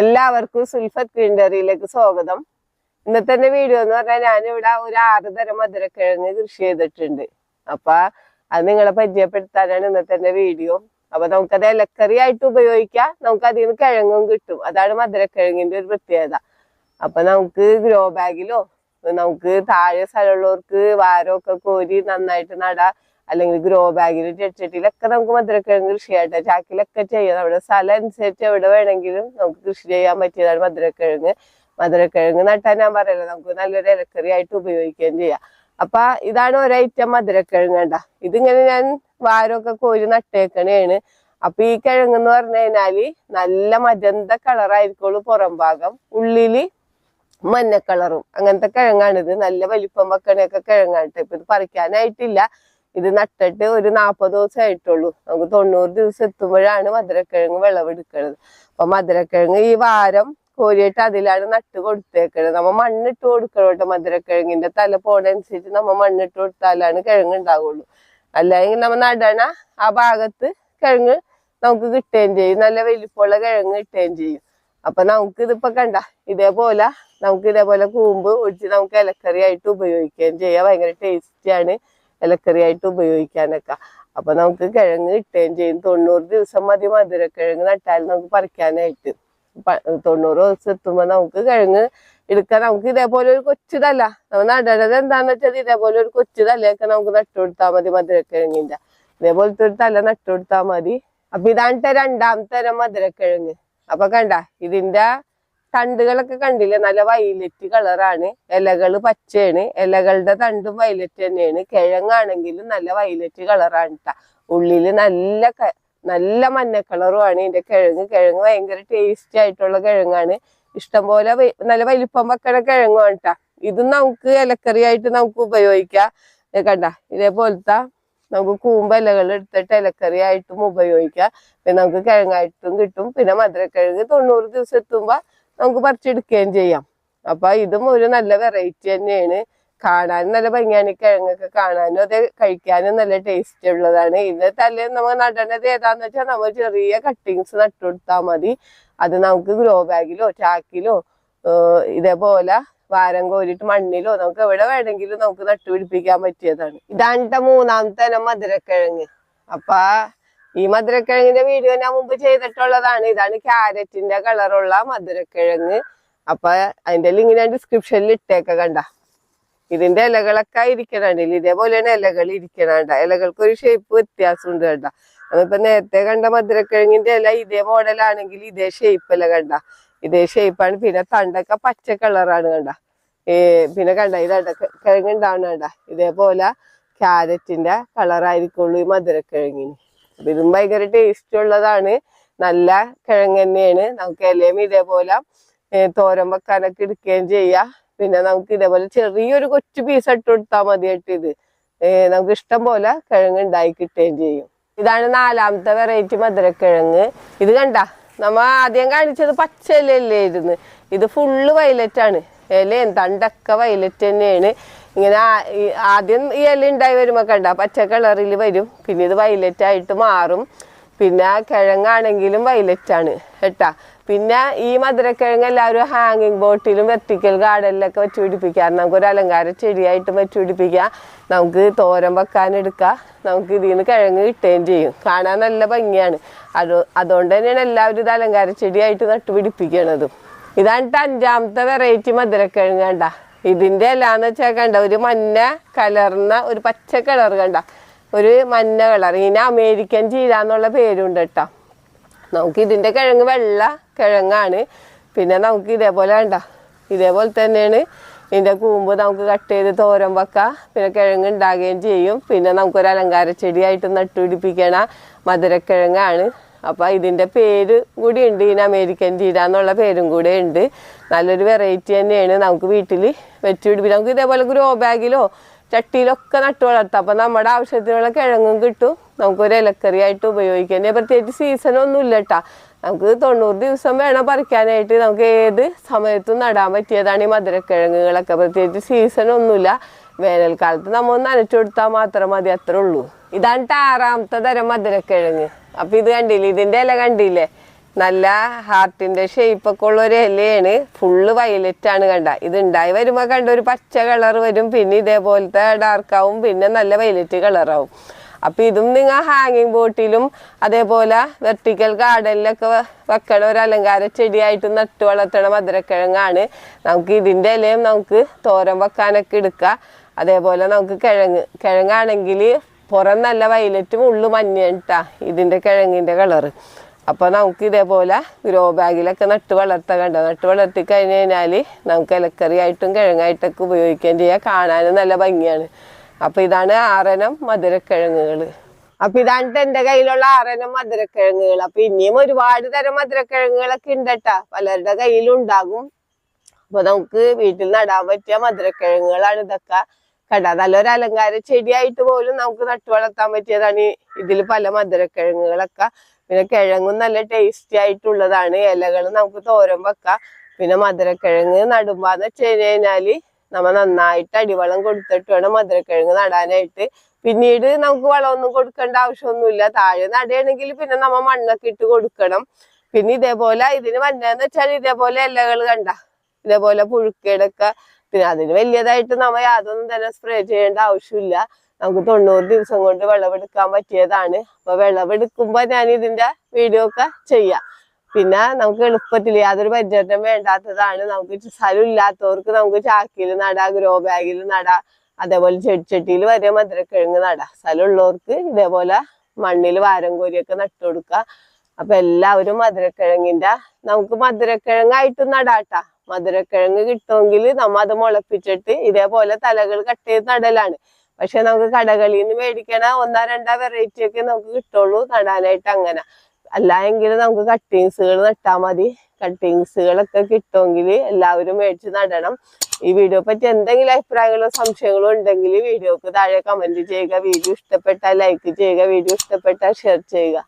എല്ലാവർക്കും സുൽഫത്ത് ഗ്രീൻഡറിയിലേക്ക് സ്വാഗതം. ഇന്നത്തെ വീഡിയോ എന്ന് പറഞ്ഞാൽ ഞാനിവിടെ ഒരു ആറ് തരം മധുരക്കിഴങ്ങ് കൃഷി ചെയ്തിട്ടുണ്ട്. അപ്പൊ അത് നിങ്ങളെ പരിചയപ്പെടുത്താനാണ് ഇന്നത്തെ വീഡിയോ. അപ്പൊ നമുക്കത് ഇലക്കറി ആയിട്ട് ഉപയോഗിക്കാം. നമുക്ക് അതിൽ നിന്ന് കിഴങ്ങും കിട്ടും. അതാണ് മധുരക്കിഴങ്ങിന്റെ ഒരു പ്രത്യേകത. അപ്പൊ നമുക്ക് ഗ്രോ ബാഗിലോ നമുക്ക് താഴെ സ്ഥലമുള്ളവർക്ക് വാരമൊക്കെ കോരി നന്നായിട്ട് നടാം. അല്ലെങ്കിൽ ഗ്രോ ബാഗിൽ ചെടിച്ചട്ടിയിലൊക്കെ നമുക്ക് മധുരക്കിഴങ്ങ് കൃഷി ചെയ്യട്ടെ ചാക്കിലൊക്കെ ചെയ്യാം നമ്മുടെ സ്ഥലം അനുസരിച്ച് എവിടെ വേണമെങ്കിലും നമുക്ക് കൃഷി ചെയ്യാൻ പറ്റിയതാണ് മധുരക്കിഴങ്ങ്. മധുരക്കിഴങ്ങ് നട്ടാൻ ഞാൻ പറയല്ലോ നമുക്ക് നല്ലൊരു ഇലക്കറി ആയിട്ട് ഉപയോഗിക്കുകയും ചെയ്യാം. അപ്പൊ ഇതാണ് ഒരൈറ്റം മധുരക്കിഴങ്ങ് കണ്ട. ഇതിങ്ങനെ ഞാൻ വാരമൊക്കെ കോരി നട്ടേക്കണേണ്. അപ്പൊ ഈ കിഴങ്ങ് എന്ന് പറഞ്ഞു കഴിഞ്ഞാൽ നല്ല മജന്ത കളറായിരിക്കുള്ളൂ പുറം ഭാഗം. ഉള്ളിൽ മഞ്ഞ കളറും. അങ്ങനത്തെ കിഴങ്ങാണിത്. നല്ല വലിപ്പം വെക്കണയൊക്കെ കിഴങ്ങാണ്. ഇപ്പൊ ഇത് പറിക്കാനായിട്ടില്ല. ഇത് നട്ടിട്ട് ഒരു നാപ്പത് ദിവസം ആയിട്ടുള്ളൂ നമുക്ക് തൊണ്ണൂറ് ദിവസം എത്തുമ്പോഴാണ് മധുരക്കിഴങ്ങ് വിളവെടുക്കുന്നത് അപ്പൊ മധുരക്കിഴങ്ങ് ഈ വാരം കോരിയിട്ട് അതിലാണ് നട്ട് കൊടുത്തേക്കുന്നത് നമ്മ മണ്ണിട്ട് കൊടുക്കണം കേട്ടോ മധുരക്കിഴങ്ങിന്റെ തല പോണനുസരിച്ച് നമ്മ മണ്ണിട്ട് കൊടുത്താലാണ് കിഴങ്ങ് ഉണ്ടാവുള്ളൂ. അല്ലെങ്കിൽ നമ്മ നടണ ആ ഭാഗത്ത് കിഴങ്ങ് നമുക്ക് കിട്ടുകയും ചെയ്യും. നല്ല വലിപ്പമുള്ള കിഴങ്ങ് കിട്ടുകയും ചെയ്യും. അപ്പൊ നമുക്ക് ഇതിപ്പോ കണ്ട ഇതേപോലെ നമുക്ക് ഇതേപോലെ കൂമ്പ് ഒഴിച്ച് നമുക്ക് ഇലക്കറി ആയിട്ട് ഉപയോഗിക്കുകയും ചെയ്യാം. ഭയങ്കര ടേസ്റ്റിയാണ്. ഇലക്കറി ആയിട്ട് ഉപയോഗിക്കാനൊക്കെ. അപ്പൊ നമുക്ക് കിഴങ്ങ് കിട്ടുകയും ചെയ്യും. തൊണ്ണൂറ് ദിവസം മതി മധുരക്കിഴങ്ങ് നട്ടാൽ നമുക്ക് പറിക്കാനായിട്ട്. തൊണ്ണൂറ് ദിവസം എത്തുമ്പോ നമുക്ക് കിഴങ്ങ് എടുക്കാൻ നമുക്ക് ഇതേപോലെ ഒരു കൊച്ചുതല്ല. തല നമ്മൾ നടണത് എന്താന്ന് വെച്ചാൽ ഇതേപോലെ ഒരു കൊച്ചുതലയൊക്കെ നമുക്ക് നട്ടുകൊടുത്താൽ മതി മധുരക്കിഴങ്ങിന്റെ ഇതേപോലത്തെ ഒരു തല നട്ടുകൊടുത്താൽ മതി. അപ്പൊ ഇതാണ് രണ്ടാം തരം മധുരക്കിഴങ്ങ്. അപ്പൊ കണ്ട ഇതിന്റെ തണ്ടുകളൊക്കെ കണ്ടില്ലേ? നല്ല വൈലറ്റ് കളറാണ് ഇലകൾ പച്ചയാണ്. ഇലകളുടെ തണ്ടും വൈലറ്റ് തന്നെയാണ്. കിഴങ്ങാണെങ്കിലും നല്ല വൈലറ്റ് കളറാണ് ട്ടാ. ഉള്ളിൽ നല്ല നല്ല മഞ്ഞ കളറുമാണ് ഇതിന്റെ കിഴങ്ങ് കിഴങ്ങ് ഭയങ്കര ടേസ്റ്റി ആയിട്ടുള്ള കിഴങ്ങാണ്. ഇഷ്ടംപോലെ നല്ല വലിപ്പം വെക്കണ കിഴങ്ങാണ് ട്ടാ. ഇതും നമുക്ക് ഇലക്കറിയായിട്ട് നമുക്ക് ഉപയോഗിക്കാം. കണ്ട? ഇതേപോലത്തെ നമുക്ക് കൂമ്പ് ഇലകൾ എടുത്തിട്ട് ഇലക്കറി ആയിട്ടും ഉപയോഗിക്കാം. പിന്നെ നമുക്ക് കിഴങ്ങായിട്ടും കിട്ടും. പിന്നെ മധുരക്കിഴങ്ങ് തൊണ്ണൂറ് ദിവസം എത്തുമ്പോ നമുക്ക് പറിച്ചെടുക്കുകയും ചെയ്യാം. അപ്പൊ ഇതും ഒരു നല്ല വെറൈറ്റി തന്നെയാണ്. കാണാനും നല്ല ഭംഗിയാണ് കിഴങ്ങൊക്കെ കാണാനും അത് കഴിക്കാനും നല്ല ടേസ്റ്റ് ഉള്ളതാണ്. ഇന്ന് തലേ നമ്മൾ നടേണ്ടത് ഏതാന്ന് വെച്ചാൽ നമ്മൾ ചെറിയ കട്ടിങ്സ് നട്ടുകൊടുത്താൽ മതി. അത് നമുക്ക് ഗ്രോ ബാഗിലോ ചാക്കിലോ ഇതേപോലെ വാരം കോരിട്ട് മണ്ണിലോ നമുക്ക് എവിടെ വേണമെങ്കിലും നമുക്ക് നട്ടുപിടിപ്പിക്കാൻ പറ്റിയതാണ്. ഇതാണ് മൂന്നാമത്തെ മധുരക്കിഴങ്ങ്. അപ്പൊ ഈ മധുരക്കിഴങ്ങിന്റെ വീഡിയോ ഞാൻ മുമ്പ് ചെയ്തിട്ടുള്ളതാണ്. ഇതാണ് ക്യാരറ്റിന്റെ കളറുള്ള മധുരക്കിഴങ്ങ്. അപ്പൊ അതിന്റെ ലിങ്ക് ഞാൻ ഡിസ്ക്രിപ്ഷനിൽ ഇട്ടേക്ക കണ്ട. ഇതിന്റെ ഇലകളൊക്കെ ഇരിക്കണുണ്ടല്ലേ ഇതേപോലെയാണ് ഇലകൾ ഇരിക്കണണ്ട. ഇലകൾക്ക് ഒരു ഷേപ്പ് വ്യത്യാസമുണ്ട് കണ്ട. നമ്മളിപ്പോ നേരത്തെ കണ്ട മധുരക്കിഴങ്ങിന്റെ ഇല ഇതേ മോഡലാണെങ്കിൽ ഇതേ ഷേപ്പ് ഇല കണ്ട. ഇതേ ഷേപ്പാണ് പിന്നെ തണ്ടൊക്കെ പച്ച കളറാണ് കണ്ട. ഏ പിന്നെ കണ്ട ഇതണ്ട കിഴങ്ങ് ഉണ്ടാവണ കണ്ട. ഇതേപോലെ ക്യാരറ്റിന്റെ കളറായിരിക്കുള്ളൂ ഈ മധുരക്കിഴങ്ങിന്. അപ്പൊ ഇതും ഭയങ്കര ടേസ്റ്റ് ഉള്ളതാണ്. നല്ല കിഴങ്ങ് തന്നെയാണ്. നമുക്ക് ഇലയും ഇതേപോലെ തോരൻ വെക്കാനൊക്കെ എടുക്കുകയും ചെയ്യാം. പിന്നെ നമുക്ക് ഇതേപോലെ ചെറിയൊരു കൊച്ചു പീസ് ഇട്ട് കൊടുത്താൽ മതിയായിട്ട് ഇത്. നമുക്ക് ഇഷ്ടം പോലെ കിഴങ്ങ് ഉണ്ടായി കിട്ടുകയും ചെയ്യും. ഇതാണ് നാലാമത്തെ വെറൈറ്റി മധുരക്കിഴങ്ങ്. ഇത് കണ്ട നമ്മ ആദ്യം കാണിച്ചത് പച്ച ഇരുന്ന് ഇത് ഫുള്ള് വയലറ്റ് ആണ്. ഇല തണ്ടൊക്കെ വയലറ്റ് തന്നെയാണ്. ഇങ്ങനെ ആദ്യം ഈ ഇല ഉണ്ടായി വരുമ്പോൾ കണ്ട? പച്ച കളറിൽ വരും. പിന്നെ ഇത് വയലറ്റ് ആയിട്ട് മാറും. പിന്നെ കിഴങ്ങാണെങ്കിലും ആണ് കേട്ടാ. പിന്നെ ഈ മധുരക്കിഴങ്ങ് എല്ലാവരും ഹാങ്ങിങ് ബോട്ടിലും വെർട്ടിക്കൽ ഗാർഡനിലൊക്കെ വെച്ച് പിടിപ്പിക്കാം. നമുക്ക് ഒരു അലങ്കാര ചെടിയായിട്ട് വെച്ച് പിടിപ്പിക്കാം. നമുക്ക് തോരൻ വെക്കാൻ എടുക്കാം. നമുക്ക് ഇതിൽ നിന്ന് കിഴങ്ങ് കിട്ടുകയും ചെയ്യും. കാണാൻ നല്ല ഭംഗിയാണ്. അത് അതുകൊണ്ട് തന്നെയാണ് എല്ലാവരും ഇത് അലങ്കാര ചെടിയായിട്ട് നട്ടുപിടിപ്പിക്കണതും. ഇതാണ് അഞ്ചാമത്തെ വെറൈറ്റി മധുരക്കിഴങ്ങ് കണ്ട. ഇതിന്റെ എല്ലാന്ന് വെച്ചാൽ കണ്ട ഒരു മഞ്ഞ കലർന്ന ഒരു പച്ച കളർ കണ്ട? ഒരു മഞ്ഞ കളർ. ഇതിന് അമേരിക്കൻ ചീര എന്നുള്ള പേരുണ്ട് കേട്ടോ. നമുക്ക് ഇതിന്റെ കിഴങ്ങ് വെള്ള കിഴങ്ങാണ്. പിന്നെ നമുക്ക് ഇതേപോലെ കണ്ട ഇതേപോലെ തന്നെയാണ്. ഇതിന്റെ കൂമ്പ് നമുക്ക് കട്ട് ചെയ്ത് തോരൻ വെക്കാം. പിന്നെ കിഴങ്ങ് ഉണ്ടാകുകയും ചെയ്യും. പിന്നെ നമുക്കൊരു അലങ്കാര ചെടിയായിട്ട് നട്ടുപിടിപ്പിക്കണ മധുരക്കിഴങ്ങാണ്. അപ്പൊ ഇതിന്റെ പേര് കൂടി ഉണ്ട് ഇതിന് അമേരിക്കൻ ചീര എന്നുള്ള പേരും കൂടെ ഉണ്ട്. നല്ലൊരു വെറൈറ്റി തന്നെയാണ്. നമുക്ക് വീട്ടിൽ വെച്ച് പിടിപ്പിക്കാം. നമുക്ക് ഇതേപോലെ ഗ്രോ ബാഗിലോ ചട്ടിയിലൊക്കെ നട്ടു വളർത്താം. അപ്പം നമ്മുടെ ആവശ്യത്തിനുള്ള കിഴങ്ങും കിട്ടും. നമുക്കൊരു ഇലക്കറി ആയിട്ട് ഉപയോഗിക്കാൻ പ്രത്യേകിച്ച് ഇല്ല കേട്ടാ നമുക്ക് തൊണ്ണൂറ് ദിവസം വേണം പറിക്കാനായിട്ട്. നമുക്ക് ഏത് സമയത്തും നടാൻ പറ്റിയതാണ് ഈ മധുരക്കിഴങ്ങുകളൊക്കെ. പ്രത്യേകിച്ച് സീസൺ ഒന്നുമില്ല. വേനൽക്കാലത്ത് നമ്മൾ നനച്ചു കൊടുത്താൽ മാത്രം മതി അത്രേ ഉള്ളൂ. ഇതാണ് ആറാമത്തെ തരം മധുരക്കിഴങ്ങ്. അപ്പം ഇത് കണ്ടില്ലേ? ഇതിന്റെ ഇല കണ്ടില്ലേ? നല്ല ഹാർട്ടിന്റെ ഷേപ്പൊക്കെ ഉള്ള ഒരു ഇലയാണ്. ഫുള്ള് വയലറ്റ് ആണ് കണ്ട. ഇത് ഉണ്ടായി വരുമ്പോൾ കണ്ട ഒരു പച്ച കളർ വരും. പിന്നെ ഇതേപോലത്തെ ഡാർക്കാവും പിന്നെ നല്ല വയലറ്റ് കളറാവും അപ്പം ഇതും നിങ്ങൾ ഹാങ്ങിങ് ബോട്ടിലും അതേപോലെ വെർട്ടിക്കൽ ഗാർഡനിലൊക്കെ വെക്കണ ഒരു അലങ്കാര ചെടിയായിട്ട് നട്ടു വളർത്തണ മധുരക്കിഴങ്ങാണ്. നമുക്ക് ഇതിന്റെ ഇലയും നമുക്ക് തോരൻ വെക്കാനൊക്കെ എടുക്കാം. അതേപോലെ നമുക്ക് കിഴങ്ങ് കിഴങ്ങാണെങ്കിൽ പുറം നല്ല വയലറ്റും ഉള്ളു മഞ്ഞിട്ടാ ഇതിന്റെ കിഴങ്ങിന്റെ കളറ് അപ്പോൾ നമുക്ക് ഇതേപോലെ ഗ്രോ ബാഗിലൊക്കെ നട്ട് വളർത്താൻ കണ്ടോ? നട്ട് വളർത്തി കഴിഞ്ഞ് കഴിഞ്ഞാൽ നമുക്ക് ഇലക്കറി ആയിട്ടും കിഴങ്ങായിട്ടൊക്കെ ഉപയോഗിക്കുകയും ചെയ്യാം. കാണാനും നല്ല ഭംഗിയാണ്. അപ്പോൾ ഇതാണ് ആറനം മധുരക്കിഴങ്ങുകൾ അപ്പം ഇതാണ് എന്റെ കയ്യിലുള്ള ആറനം മധുരക്കിഴങ്ങുകൾ. അപ്പം ഇനിയും ഒരുപാട് തരം മധുരക്കിഴങ്ങുകളൊക്കെ ഉണ്ടട്ടാ പലരുടെ കയ്യിലും ഉണ്ടാകും. അപ്പോൾ നമുക്ക് വീട്ടിൽ നടാൻ പറ്റിയ മധുരക്കിഴങ്ങുകളാണ് ഇതൊക്കെ. കണ്ട? നല്ലൊരു അലങ്കാര ചെടിയായിട്ട് പോലും നമുക്ക് നട്ടു വളർത്താൻ പറ്റിയതാണ് ഇതിൽ പല മധുരക്കിഴങ്ങുകളൊക്കെ. പിന്നെ കിഴങ്ങും നല്ല ടേസ്റ്റി ആയിട്ടുള്ളതാണ്. ഇലകൾ നമുക്ക് തോരൻ വെക്കാം. പിന്നെ മധുരക്കിഴങ്ങ് നടുമ്പാന്ന് വെച്ച് കഴിഞ്ഞ് കഴിഞ്ഞാൽ നമ്മ നന്നായിട്ട് അടിവളം കൊടുത്തിട്ട് വേണം മധുരക്കിഴങ്ങ് നടാനായിട്ട്. പിന്നീട് നമുക്ക് വളമൊന്നും കൊടുക്കേണ്ട ആവശ്യമൊന്നുമില്ല. താഴെ നടുകയാണെങ്കിൽ പിന്നെ നമ്മ മണ്ണൊക്കെ ഇട്ട് കൊടുക്കണം. പിന്നെ ഇതേപോലെ ഇതിന് വന്നതെന്ന് വെച്ചാൽ ഇതേപോലെ ഇലകൾ കണ്ട. ഇതേപോലെ പുഴുക്കേടൊക്കെ. പിന്നെ അതിന് വലിയതായിട്ട് നമ്മ യാതൊന്നും തന്നെ സ്പ്രേ ചെയ്യേണ്ട ആവശ്യമില്ല. നമുക്ക് തൊണ്ണൂറ് ദിവസം കൊണ്ട് വിളവെടുക്കാൻ പറ്റിയതാണ്. അപ്പൊ വിളവെടുക്കുമ്പോ ഞാൻ ഇതിന്റെ വീഡിയോ ഒക്കെ ചെയ്യാം. പിന്നെ നമുക്ക് എളുപ്പത്തിൽ യാതൊരു പരിചരണം വേണ്ടാത്തതാണ്. നമുക്ക് സ്ഥലം ഇല്ലാത്തവർക്ക് നമുക്ക് ചാക്കിയിൽ നടാ ഗ്രോ ബാഗിൽ നടാ. അതേപോലെ ചെടിച്ചട്ടിയിൽ വരെ മധുരക്കിഴങ്ങ് നടാ. സ്ഥലമുള്ളവർക്ക് ഇതേപോലെ മണ്ണിൽ വാരം കോരിയൊക്കെ നട്ടു കൊടുക്കുക അപ്പൊ എല്ലാവരും മധുരക്കിഴങ്ങിന്റെ നമുക്ക് മധുരക്കിഴങ്ങായിട്ട് നടാട്ടാ മധുരക്കിഴങ്ങ് കിട്ടുമെങ്കിൽ നമ്മ അത് മുളപ്പിച്ചിട്ട് ഇതേപോലെ തലകൾ കട്ട് ചെയ്ത് നടലാണ്. പക്ഷെ നമുക്ക് കടകളിൽ നിന്ന് മേടിക്കണ ഒന്നോ രണ്ടോ വെറൈറ്റി ഒക്കെ നമുക്ക് കിട്ടുള്ളൂ നടാനായിട്ട് അങ്ങനെ. അല്ലായെങ്കിൽ നമുക്ക് കട്ടിങ്സുകൾ നട്ടാൽ മതി. കട്ടിങ്സുകളൊക്കെ കിട്ടുമെങ്കിൽ എല്ലാവരും മേടിച്ച് നടണം. ഈ വീഡിയോ പറ്റി എന്തെങ്കിലും അഭിപ്രായങ്ങളോ സംശയങ്ങളോ ഉണ്ടെങ്കിൽ വീഡിയോക്ക് താഴെ കമന്റ് ചെയ്യുക. വീഡിയോ ഇഷ്ടപ്പെട്ടാൽ ലൈക്ക് ചെയ്യുക. വീഡിയോ ഇഷ്ടപ്പെട്ടാൽ ഷെയർ ചെയ്യുക.